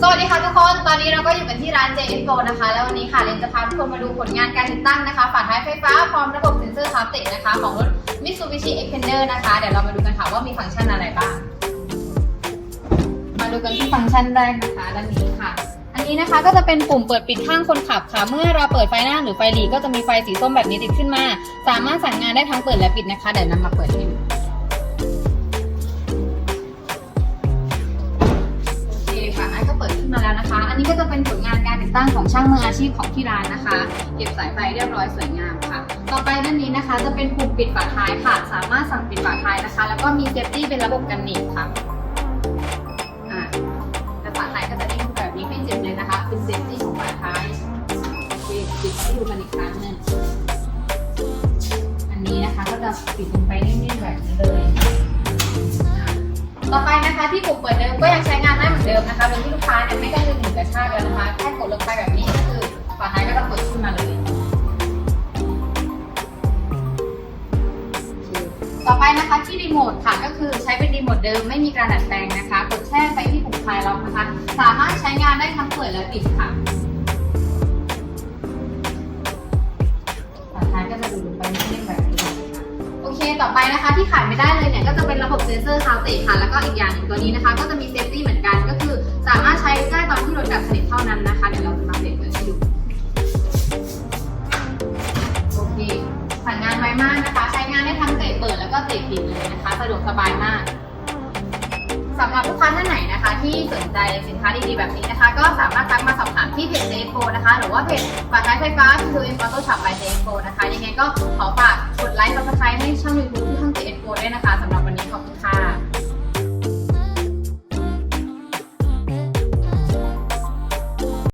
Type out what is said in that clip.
สวัสดีค่ะทุกคน ตอนนี้เราก็อยู่กันที่ร้าน JS Go นะคะ แล้ววันนี้ค่ะเรนจะพาทุกคนมาดูผลงานการติดตั้งนะคะ ฝาท้ายไฟฟ้าพร้อมระบบเซ็นเซอร์ฮาร์ติกนะคะ ของรถ Mitsubishi Xpander นะคะ เดี๋ยวเรามาดูกันค่ะว่ามีฟังก์ชันอะไรบ้าง มาดูกันที่ฟังก์ชันแรกนะคะด้านนี้ค่ะ อันนี้นะคะก็จะเป็นปุ่มเปิดปิดข้างคนขับค่ะ เมื่อเราเปิดไฟหน้าหรือไฟหลีก็จะมีไฟสีส้มแบบนี้ติดขึ้นมา สามารถสั่งงานได้ทั้งเปิดและปิดนะคะ เดี๋ยวนำมาเปิดให้ดู มาแล้วนะคะ อันนี้ก็จะเป็นผลงานการติดตั้งของช่างมืออาชีพของที่ร้านนะคะ เก็บสายไฟเรียบร้อยสวยงามค่ะ ต่อไปด้านนี้นะคะ จะเป็นปุ่มปิดฝาท้ายค่ะ สามารถสั่งปิดฝาท้ายนะคะ แล้วก็มีเซฟตี้เป็นระบบกันหนีบค่ะอ่าแต่ฝาท้ายก็จะนิ่งแบบนี้ไม่เจ็บเลยนะคะ เป็นเซฟตี้ของฝาท้ายโอเคปิดให้ดูกันอีกครั้งหนึ่งอันนี้นะคะก็จะปิดลงไปนิ่งๆแบบนี้เลย นะคะที่ปุ่มเปิดเดิมก็ยังใช้งานได้เหมือนเดิมนะคะโดยที่ลูกค้าเนี่ยไม่ต้องดึงหรือกระชากแล้วนะคะแค่กดลงไปแบบนี้ก็คือฝาท้ายก็จะเปิดขึ้นมาเลยต่อไปนะคะที่รีโมทค่ะก็คือใช้เป็นรีโมทเดิมไม่มีการดัดแปลงนะคะ กดแช่ไปที่ปุ่มคลายล็อกนะคะ สามารถใช้งานได้ทั้งเปิดและปิดค่ะฝาท้ายก็จะดูลงไปนิ่งๆแบบ ต่อไปนะคะที่ขาดไม่ได้เลยเนี่ยก็จะเป็นระบบเซ็นเซอร์ซาเตะค่ะแล้วก็อีกอย่างหนึ่งตัวนี้นะคะ ก็จะมีเซฟตี้เหมือนกันก็คือสามารถใช้ได้ตอนที่รถดับสนิทเท่านั้นนะคะเดี๋ยวเราจะมาเปลี่ยนเปิดให้ดูโอเคผ่านงานไวมากนะคะ ใช้งานได้ทั้งเตะเปิดแล้วก็เตะปิดเลยนะคะสะดวกสบายมากสำหรับลูกค้าท่านไหนนะคะ ที่สนใจสินค้าดีๆแบบนี้นะคะ ก็สามารถทักมาสอบถามที่เพจเจโฟนะคะ หรือว่าเพจฝาท้ายไฟฟ้าคือเอ็นฟอโต้ช็อปไปเจโฟนะคะยังไงก็ขอฝาก ไลค์ซับสไครต์ให้ช่องยูทูบที่ช่องเจ็ดโฟด้วยนะคะสำหรับ